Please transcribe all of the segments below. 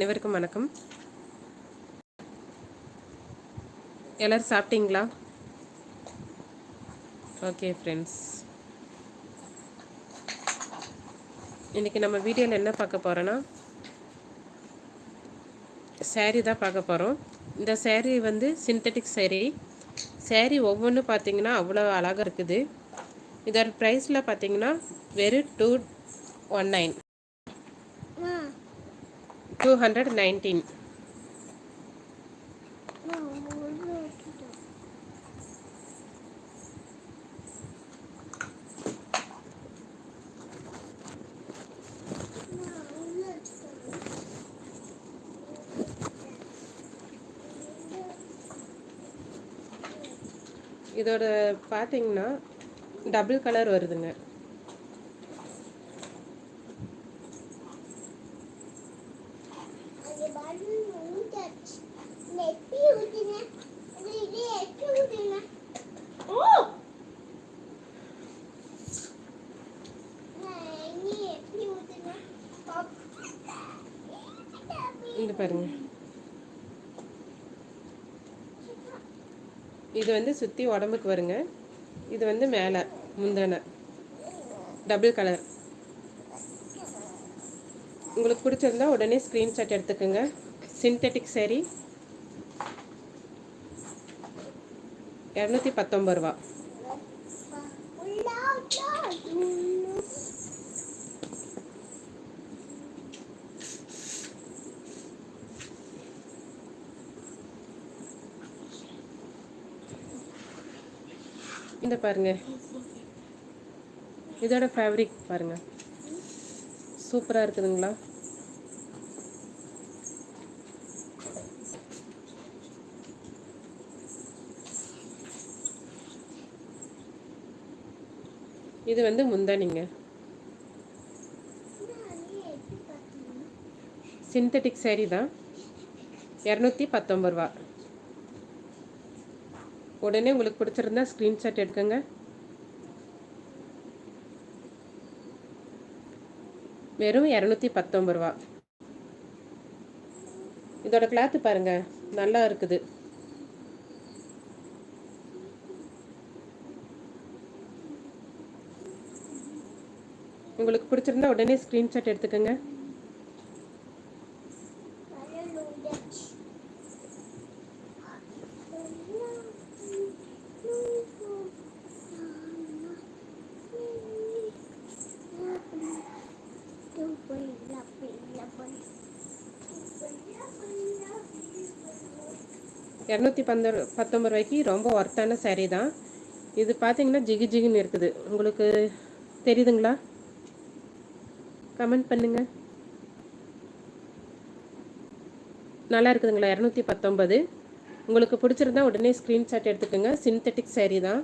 அனைவருக்கும் வணக்கம். எல்லோரும் சாப்பிட்டீங்களா? ஓகே ஃப்ரெண்ட்ஸ் இன்றைக்கி நம்ம வீடியோவில் என்ன பார்க்க போகிறோன்னா சேரீ தான் பார்க்க போகிறோம் இந்த சேரீ வந்து சிந்தட்டிக் சேரீ சேரீ ஒவ்வொன்றும் பார்த்தீங்கன்னா அவ்வளோ அழகாக இருக்குது. இதோட ப்ரைஸில் பார்த்தீங்கன்னா வெறும் two one nine two hundred nineteen இதோட பார்த்தீங்கன்னா டபுள் கலர் வருதுங்க இந்த பாருங்க இது வந்து சுற்றி உடம்புக்கு வருங்க. இது வந்து மேலே முந்தனை. டபுள் கலர் உங்களுக்கு பிடிச்சிருந்தா உடனே ஸ்க்ரீன்ஷாட் எடுத்துக்கோங்க. சிந்தட்டிக் சேரீ இரநூத்தி பத்தொம்பது ரூபா. இந்த பாருங்க. இதோட ஃபேப்ரிக் பாருங்க. சூப்பராக இருக்குதுங்களா? இது வந்து முந்தானிங்க. சிந்தட்டிக் சேரீ தான். இரநூத்தி பத்தொம்பது ரூபா. உடனே உங்களுக்கு பிடிச்சிருந்தா ஸ்க்ரீன்ஷாட் எடுக்குங்க. வெறும் இரநூத்தி பத்தொம்பது ரூபா. இதோட கிளாத்து பாருங்க நல்லா இருக்குது. உங்களுக்கு பிடிச்சிருந்தா உடனே ஸ்க்ரீன்ஷாட் எடுத்துக்கோங்க. இரநூத்தி பந்தொ பத்தொம்பது ரூபாய்க்கு ரொம்ப ஒர்த்தான சேரீ தான். இது பார்த்தீங்கன்னா ஜிகி ஜிகின்னு இருக்குது. உங்களுக்கு தெரியுதுங்களா? கமெண்ட் பண்ணுங்கள் நல்லா இருக்குதுங்களா? இரநூத்தி பத்தொம்பது. உங்களுக்கு பிடிச்சிருந்தா உடனே ஸ்க்ரீன்ஷாட் எடுத்துக்கோங்க. சிந்தட்டிக் சேரீ தான்.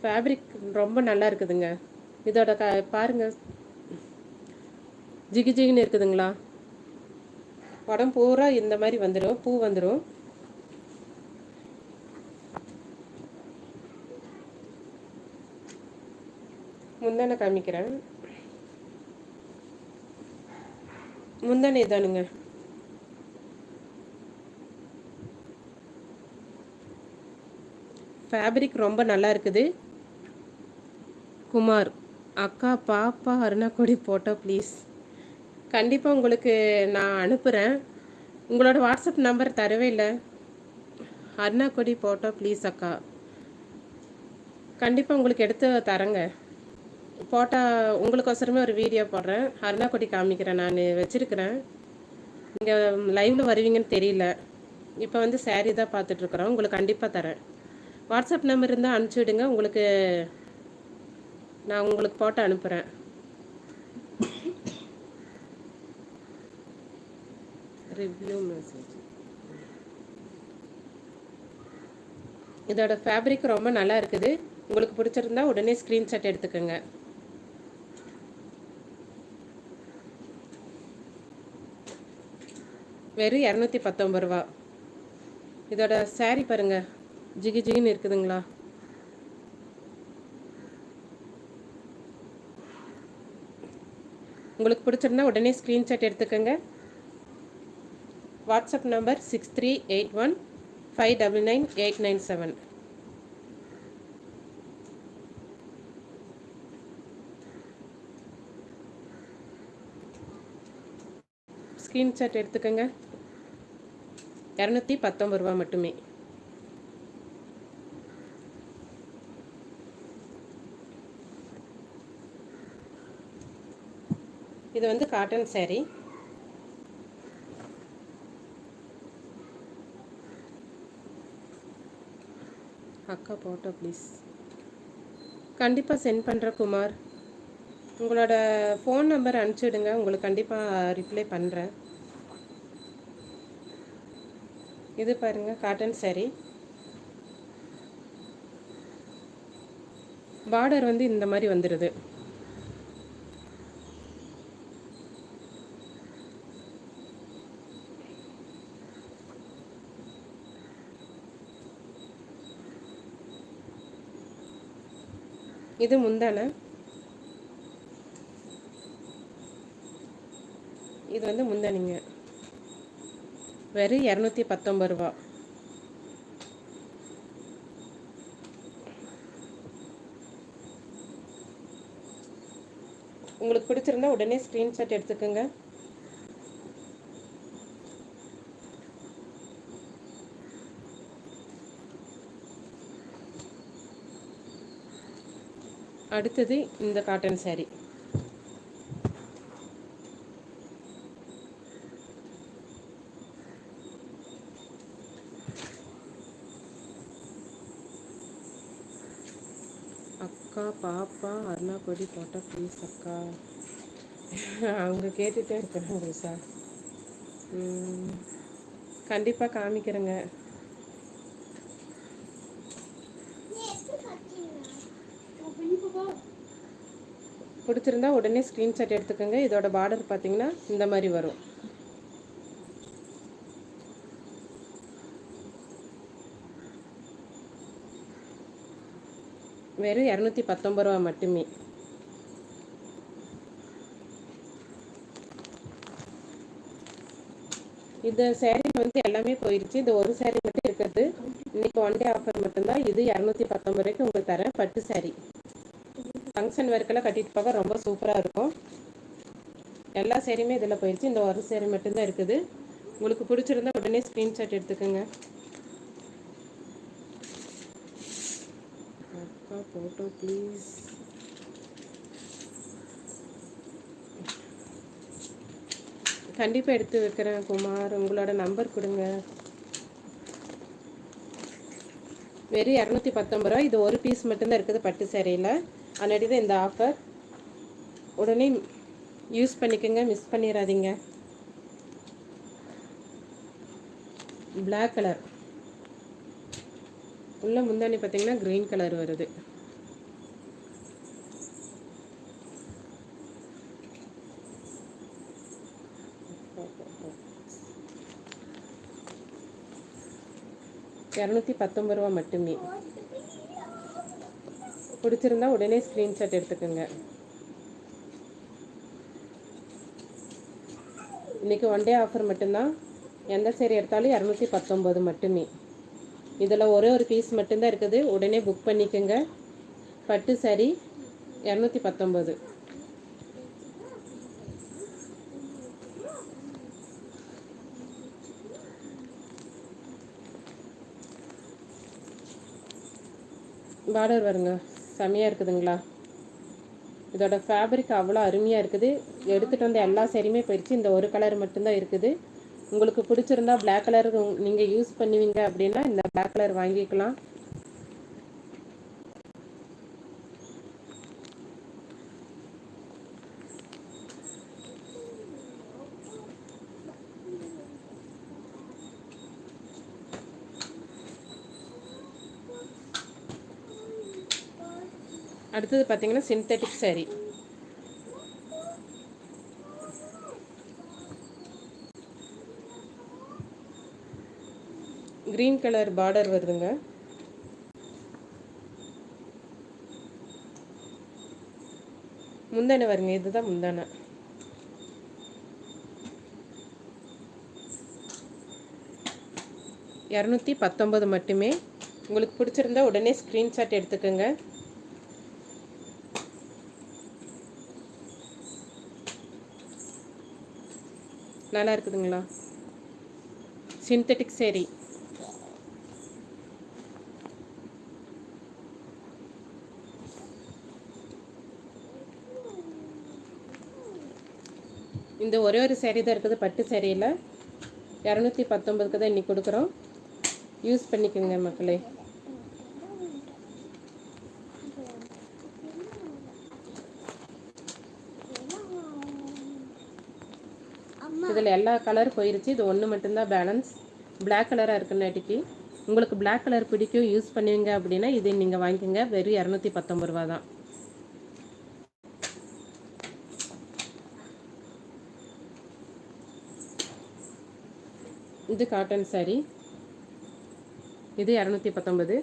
ஃபேப்ரிக் ரொம்ப நல்லா இருக்குதுங்க. இதோட க பாருங்கள் ஜிகி ஜிகின்னு இருக்குதுங்களா? உடம்பு பூரா இந்த மாதிரி வந்துடும் பூ வந்துடும் முந்தானை காமிக்கிறேன். முந்தானை தானுங்க. ஃபேப்ரிக் ரொம்ப நல்லா இருக்குது. குமார் அக்கா பாப்பா அருணாக்கொடி போட்டோ ப்ளீஸ் கண்டிப்பாக உங்களுக்கு நான் அனுப்புகிறேன் உங்களோட வாட்ஸ்அப் நம்பர் தரவே இல்லை. அருணாக்கொடி போட்டோ ப்ளீஸ் அக்கா. கண்டிப்பாக உங்களுக்கு எடுத்து தரேங்க. போட்டா உங்களுக்கோசரமே ஒரு வீடியோ போடுறேன். அருணாக்கொடி காமிக்கிறேன் நான் வச்சுருக்கிறேன். இங்கே லைவில் வருவீங்கன்னு தெரியல. இப்போ வந்து சேரீ தான் பார்த்துட்ருக்குறோம் உங்களுக்கு கண்டிப்பாக தரேன். வாட்ஸ்அப் நம்பர் இருந்தால் அனுப்பிச்சி விடுங்க. உங்களுக்கு நான் உங்களுக்கு போட்டோ அனுப்புகிறேன் ரிவ்யூ மெசேஜ் இதோட ஃபேப்ரிக் ரொம்ப நல்லா இருக்குது. உங்களுக்கு பிடிச்சிருந்தா உடனே ஸ்க்ரீன்ஷாட் எடுத்துக்கோங்க. வெறும் இரநூத்தி பத்தொம்பது ரூபா. இதோட சாரீ பாருங்கள் ஜிகி ஜிகின்னு இருக்குதுங்களா? உங்களுக்கு பிடிச்சிருந்தா உடனே ஸ்க்ரீன்ஷாட் எடுத்துக்கோங்க. WhatsApp number six three eight one five double nine eight nine seven. Screenshot எடுத்துக்கோங்க. இரநூத்தி பத்தொம்பது ரூபா மட்டுமே. இது வந்து காட்டன் சேரீ அக்கா போட்டோ ப்ளீஸ் கண்டிப்பாக சென்ட் பண்ணுற குமார். உங்களோட ஃபோன் நம்பர் அனுப்பிச்சிடுங்க. உங்களுக்கு கண்டிப்பாக ரிப்ளை பண்ணுறேன் இது பாருங்கள் காட்டன் saree. பார்டர் வந்து இந்த மாதிரி வந்துடுது இது முந்தான. இது வந்து முந்தானிங்க. வெறும் இரநூத்தி பத்தொம்பது ரூபா. உங்களுக்கு பிடிச்சிருந்தா உடனே ஸ்க்ரீன்ஷாட் எடுத்துக்கோங்க. அடுத்தது இந்த காட்டன் saree. அக்கா பாப்பா அருணா கொடி ப்ளீஸ் அக்கா. அவங்க கேட்டுகிட்டே இருக்கிறாங்க சார் கண்டிப்பாக காமிக்கிறேங்க. பிடிச்சிருந்தா உடனே ஸ்க்ரீன்ஷாட் எடுத்துக்கோங்க. இதோட பார்டர் பார்த்தீங்கன்னா இந்த மாதிரி வரும். வெறும் இரநூத்தி பத்தொம்பது ரூபா மட்டுமே. இந்த சேரீ வந்து எல்லாமே போயிடுச்சு இந்த ஒரு சேரீ மட்டும் இருக்குது. இன்னைக்கு ஒன் டே ஆஃபர் மட்டும்தான். இது இரநூத்தி பத்தொம்பது ரூபாய்க்கு உங்களுக்கு தரேன். பட்டு சேரீ ஃபங்க்ஷன் ஒர்க்கெல்லாம் கட்டிட்டு போக ரொம்ப சூப்பராக இருக்கும். எல்லா சேரீயுமே இதில் போயிடுச்சு இந்த ஒரு சேரீ மட்டும்தான் இருக்குது. உங்களுக்கு பிடிச்சிருந்தா உடனே ஸ்க்ரீன்ஷாட் எடுத்துக்கோங்க. அக்கா ஃபோட்டோ ப்ளீஸ் கண்டிப்பாக எடுத்து வைக்கிறேன் குமார். உங்களோட நம்பர் கொடுங்க. வெறும் இரநூத்தி பத்தொம்பது ரூபா இது ஒரு பீஸ் மட்டும்தான் இருக்குது பட்டு சேரீயில் அதனாடி தான் இந்த ஆஃபர் உடனே யூஸ் பண்ணிக்கோங்க மிஸ் பண்ணிடாதீங்க பிளாக் கலர் உள்ள முந்தானி பார்த்தீங்கன்னா க்ரீன் கலர் வருது. இரநூத்தி பத்தொம்பது ரூபா மட்டுமே. பிடிச்சிருந்தா உடனே ஸ்க்ரீன்ஷாட் எடுத்துக்கோங்க. இன்றைக்கி ஒன் டே ஆஃபர் மட்டும்தான். எந்த சேரீ எடுத்தாலும் இரநூத்தி பத்தொம்போது மட்டுமே. இதில் ஒரே ஒரு பீஸ் மட்டும்தான் இருக்குது. உடனே புக் பண்ணிக்கோங்க. பட்டு சரி இரநூத்தி பத்தொம்போது பார்டர் வருங்க. செமையாக இருக்குதுங்களா? இதோட ஃபேப்ரிக் அவ்வளோ அருமையாக இருக்குது. எடுத்துகிட்டு வந்த எல்லா சரியுமே போயிடுச்சு இந்த ஒரு கலர் மட்டும்தான் இருக்குது. உங்களுக்கு பிடிச்சிருந்தா பிளாக் கலர் நீங்கள் யூஸ் பண்ணுவீங்க அப்படின்னா இந்த பிளாக் கலர் வாங்கிக்கலாம். அடுத்தது பார்த்தீங்கன்னா synthetic sari green colour border வருதுங்க. முந்தானை வருங்க இதுதான் முந்தானை. இரநூத்தி பத்தொம்பது மட்டுமே. உங்களுக்கு பிடிச்சிருந்தா உடனே ஸ்க்ரீன்ஷாட் எடுத்துக்கோங்க. நல்லா இருக்குதுங்களா சிந்தட்டிக் சேரீ இந்த ஒரே ஒரு சேரீ தான் இருக்குது பட்டு சேரீயில் இரநூத்தி பத்தொம்பதுக்கு தான் இன்றைக்கி கொடுக்குறோம். யூஸ் பண்ணிக்கோங்க மக்களே. இதில் எல்லா கலர் போயிருச்சு. இது ஒன்று மட்டும்தான் பேலன்ஸ் பிளாக் கலராக இருக்குன்னாட்டிக்கு உங்களுக்கு பிளாக் கலர் பிடிக்கும் யூஸ் பண்ணுவீங்க அப்படின்னா இதை நீங்கள் வாங்கிக்கோங்க. வெறும் இரநூத்தி பத்தொம்பது ரூபா தான். இது காட்டன் சாரி இது இரநூத்தி பத்தொம்பது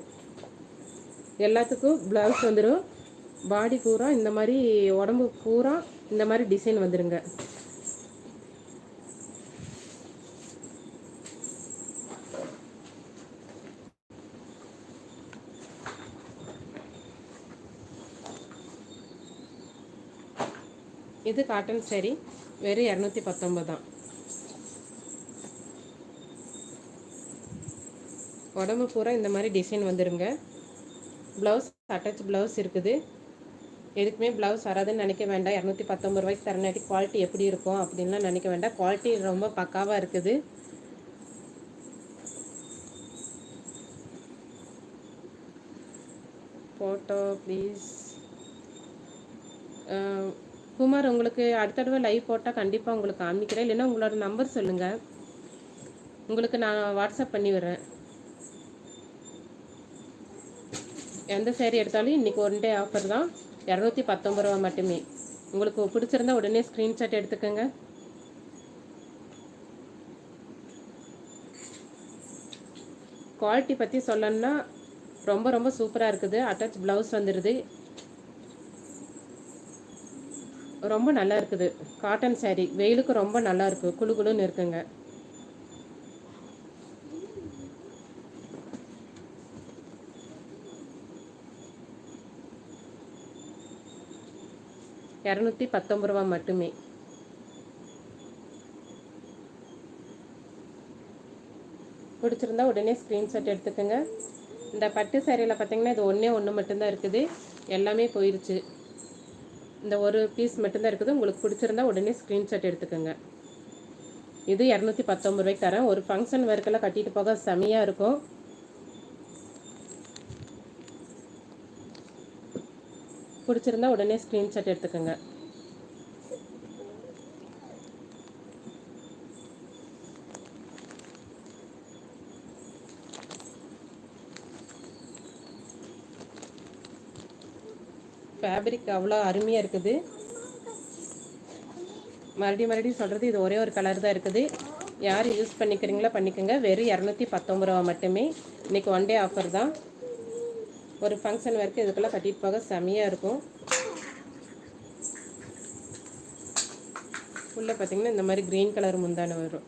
எல்லாத்துக்கும் ப்ளவுஸ் வந்துடும் பாடி பூரா இந்த மாதிரி உடம்பு பூரா இந்த மாதிரி டிசைன் வந்துடுங்க இது காட்டன் சேரீ வெறும் இரநூத்தி பத்தொம்பது தான். உடம்பு பூரா இந்த மாதிரி டிசைன் வந்துருங்க. ப்ளவுஸ் அட்டாச் ப்ளவுஸ் இருக்குது. எதுக்குமே ப்ளவுஸ் வராதுன்னு நினைக்க வேண்டாம். இரநூத்தி பத்தொம்பது ரூபாய்க்கு தரநாட்டி குவாலிட்டி எப்படி இருக்கும் அப்படின்லாம் நினைக்க வேண்டாம். குவாலிட்டி ரொம்ப பக்காவாக இருக்குது. ஃபோட்டோ ப்ளீஸ் குமார் உங்களுக்கு அடுத்த தடவை லைவ் போட்டால் கண்டிப்பாக உங்களுக்கு காமிக்கிறேன். இல்லைன்னா உங்களோட நம்பர் சொல்லுங்கள் உங்களுக்கு நான் வாட்ஸ்அப் பண்ணி விடுறேன். எந்த சேரீ எடுத்தாலும் இன்றைக்கி ஒன் டே ஆஃபர் தான். இரநூத்தி பத்தொம்பது ரூபா மட்டுமே. உங்களுக்கு பிடிச்சிருந்தா உடனே ஸ்க்ரீன்ஷாட் எடுத்துக்கோங்க. குவாலிட்டி பற்றி சொல்லணும்னா ரொம்ப ரொம்ப சூப்பராக இருக்குது. அட்டாச் ப்ளவுஸ் வந்துடுது ரொம்ப நல்லா இருக்குது. Cotton saree. வெயிலுக்கு ரொம்ப நல்லா இருக்கு. குளு குளுன்னு இருக்குங்க. இரநூத்தி பத்தொம்பது ரூபா மட்டுமே. பிடிச்சிருந்தா உடனே ஸ்க்ரீன்ஷாட் எடுத்துக்கோங்க. இந்த பட்டு சேரீயில் பார்த்தீங்கன்னா இது ஒன்றே ஒன்று மட்டும்தான் இருக்குது. எல்லாமே போயிடுச்சு இந்த ஒரு பீஸ் மட்டும்தான் இருக்குது. உங்களுக்கு பிடிச்சிருந்தா உடனே ஸ்க்ரீன்ஷாட் எடுத்துக்கோங்க. இது இரநூத்தி பத்தொம்பது ரூபாய்க்கு தரேன். ஒரு ஃபங்க்ஷன் ஒர்க்கெல்லாம் கட்டிட்டு போக செமையாக இருக்கும். பிடிச்சிருந்தா உடனே ஸ்க்ரீன்ஷாட் எடுத்துக்கோங்க. ஃபேப்ரிக் அவ்வளோ அருமையாக இருக்குது. மறுபடியும் மறுபடியும் சொல்கிறது இது ஒரே ஒரு கலர் தான் இருக்குது. யார் யூஸ் பண்ணிக்கிறீங்களோ பண்ணிக்கோங்க. வெறும் இரநூத்தி பத்தொம்பது ரூபா மட்டுமே. இன்றைக்கி ஒன் டே ஆஃபர் தான். ஒரு ஃபங்க்ஷன் வரைக்கும் இதுக்கெல்லாம் கட்டிட்டு போக செமையாக இருக்கும். உள்ளே பார்த்தீங்கன்னா இந்த மாதிரி க்ரீன் கலர் முந்தான வரும்.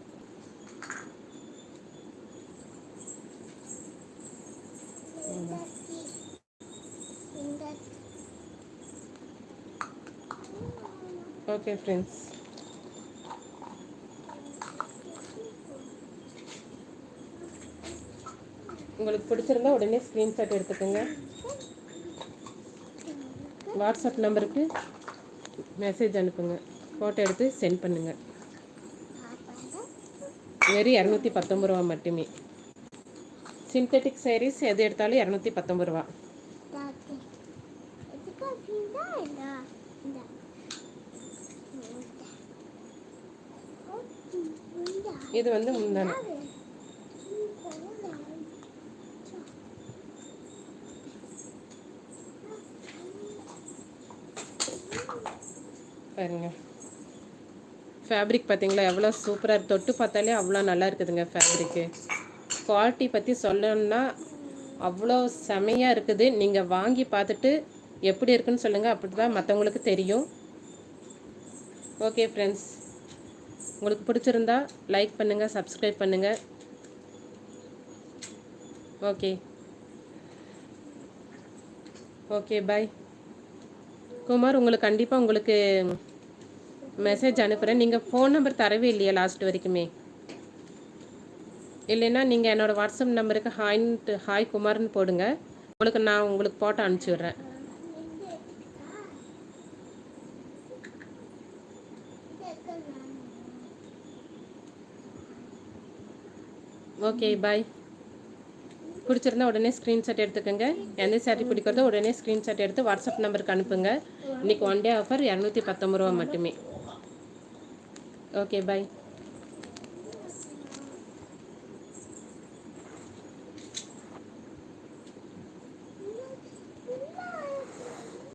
ஓகே ஃப்ரெண்ட்ஸ் உங்களுக்கு பிடிச்சிருந்தா உடனே ஸ்க்ரீன்ஷாட் எடுத்துக்கோங்க. வாட்ஸ்அப் நம்பருக்கு மெசேஜ் அனுப்புங்க. ஃபோட்டோ எடுத்து சென்ட் பண்ணுங்கள் வெறும் இரநூத்தி பத்தொம்பது ரூபா மட்டுமே. சிந்தட்டிக் sarees எது எடுத்தாலும் இரநூத்தி பத்தொம்பது ரூபா. இது வந்து முந்தானை. பாருங்க. ஃபேப்ரிக் பார்த்தீங்களா எவ்வளோ சூப்பராக இருக்குது தொட்டு பார்த்தாலே அவ்வளோ நல்லா இருக்குதுங்க ஃபேப்ரிக்கு குவாலிட்டி பற்றி சொல்லணும்னா அவ்வளோ செமையாக இருக்குது. நீங்கள் வாங்கி பார்த்துட்டு எப்படி இருக்குன்னு சொல்லுங்கள் அப்படி தான் மற்றவங்களுக்கு தெரியும். ஓகே ஃப்ரெண்ட்ஸ் உங்களுக்கு பிடிச்சிருந்தா லைக் பண்ணுங்கள் சப்ஸ்கிரைப் பண்ணுங்கள் ஓகே ஓகே பாய் குமார் உங்களுக்கு கண்டிப்பாக உங்களுக்கு மெசேஜ் அனுப்புகிறேன் நீங்கள் ஃபோன் நம்பர் தரவே இல்லையா லாஸ்ட் வரைக்குமே. இல்லைன்னா நீங்கள் என்னோடய வாட்ஸ்அப் நம்பருக்கு ஹாய்ன்ட்டு ஹாய் குமார்னு போடுங்க. உங்களுக்கு நான் உங்களுக்கு போட்டோ அனுப்பிச்சி விட்றேன். ஓகே பாய் பிடிச்சிருந்தா உடனே ஸ்க்ரீன்ஷாட் எடுத்துக்கோங்க. எந்த சாரீ பிடிக்கிறதோ உடனே ஸ்க்ரீன்ஷாட் எடுத்து வாட்ஸ்அப் நம்பருக்கு அனுப்புங்க. இன்றைக்கி ஒன் டே ஆஃபர் இரநூத்தி பத்தொம்பது ரூபா மட்டுமே. Okay bye